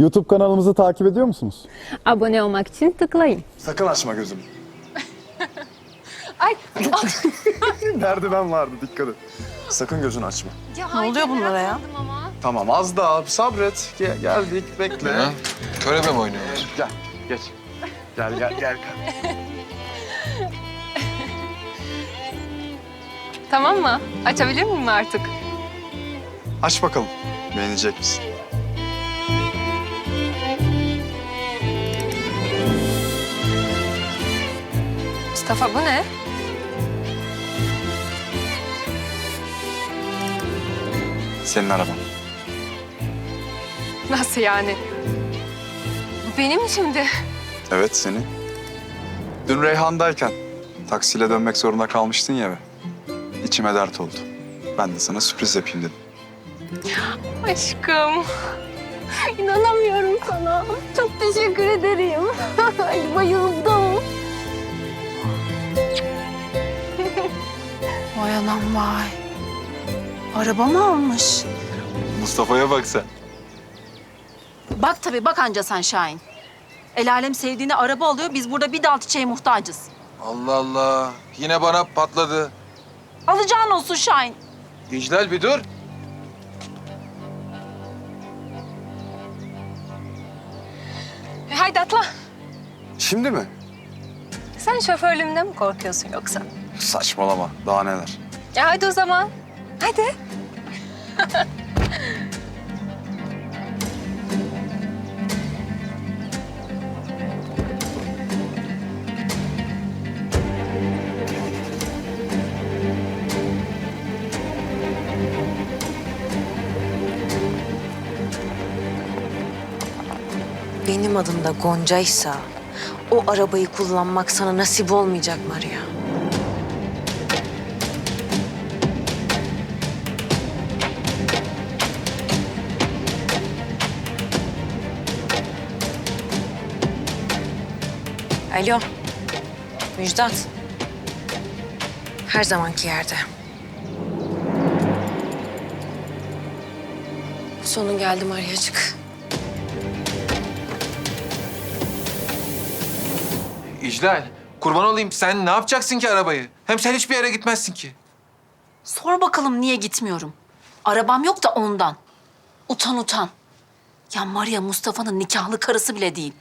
YouTube kanalımızı takip ediyor musunuz? Abone olmak için tıklayın. Sakın açma gözünü. Ay Merdiven vardı dikkat et. Sakın gözünü açma. ne oluyor bunlara ya? Tamam az daha sabret. Ge- geldik bekle. Ha? Körebe mi oynuyorlar? Gel geç. Gel gel gel. Tamam mı? Açabilir miyim artık? Aç bakalım. Beğenecek misin? Mustafa bu ne? Senin araban. Nasıl yani? Bu benim mi şimdi? Evet senin. Dün Reyhan'dayken taksiyle dönmek zorunda kalmıştın ya. İçime dert oldu. Ben de sana sürpriz yapayım dedim. Aşkım. İnanamıyorum sana. Çok teşekkür ederim. Ay bayıldım. Vay anam vay. Araba mı almış? Mustafa'ya bak sen. Bak tabii bak anca sen Şahin. El alem sevdiğine araba alıyor. Biz burada bir dal çiçeğe muhtacız. Allah Allah. Yine bana patladı. Alacağın olsun Şahin. İclal bir dur. E, haydi atla. Şimdi mi? Sen şoförlüğümden mi korkuyorsun yoksa? Saçmalama. Daha neler. Ya hadi o zaman. Hadi. Benim adım da Gonca'ysa o arabayı kullanmak sana nasip olmayacak Maria. Alo. Müjdat. Her zamanki yerde. Sonun geldi Maria çık. İclal, kurban olayım sen ne yapacaksın ki arabayı? Hem sen hiçbir yere gitmezsin ki. Sor bakalım niye gitmiyorum. Arabam yok da ondan. Utan utan. Ya Maria Mustafa'nın nikahlı karısı bile değil.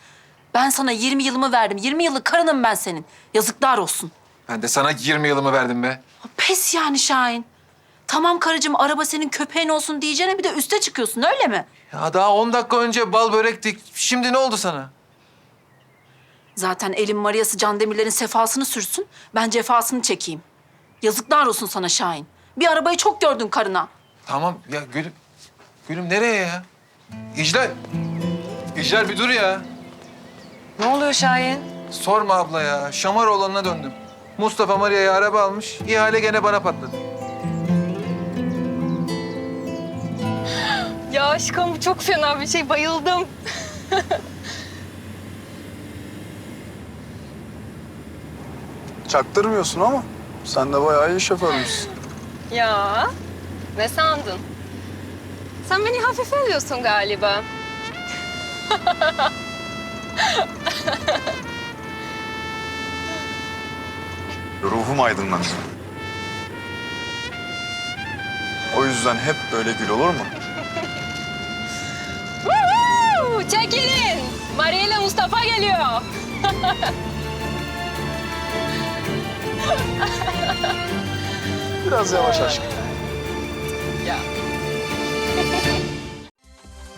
Ben sana 20 yılımı verdim. 20 yıllık karınım ben senin. Yazıklar olsun. Ben de sana 20 yılımı verdim be. Pes yani Şahin. Tamam karıcığım araba senin köpeğin olsun diyeceğine bir de üste çıkıyorsun öyle mi? Ya daha 10 dakika önce bal börektik. Şimdi ne oldu sana? Zaten elin Maria'sı Can Demirler'in sefasını sürsün. Ben cefasını çekeyim. Yazıklar olsun sana Şahin. Bir arabayı çok gördün karına. Tamam ya Gülüm. Gülüm nereye ya? İclal. İclal bir dur ya. Ne oluyor Şahin? Sorma abla ya. Şamar olanına döndüm. Mustafa Maria'ya araba almış. İhale gene bana patladı. Ya aşkım bu çok fena bir şey. Bayıldım. Çaktırmıyorsun ama sen de bayağı iyi şoförmüşsün. Ya ne sandın? Sen beni hafife alıyorsun galiba. Ruhum aydınlandı. O yüzden hep böyle gül olur mu? Çekilin. Maria ile Mustafa geliyor. Biraz yavaş aşkım. Ya.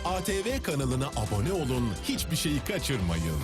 ATV kanalına abone olun, hiçbir şeyi kaçırmayın.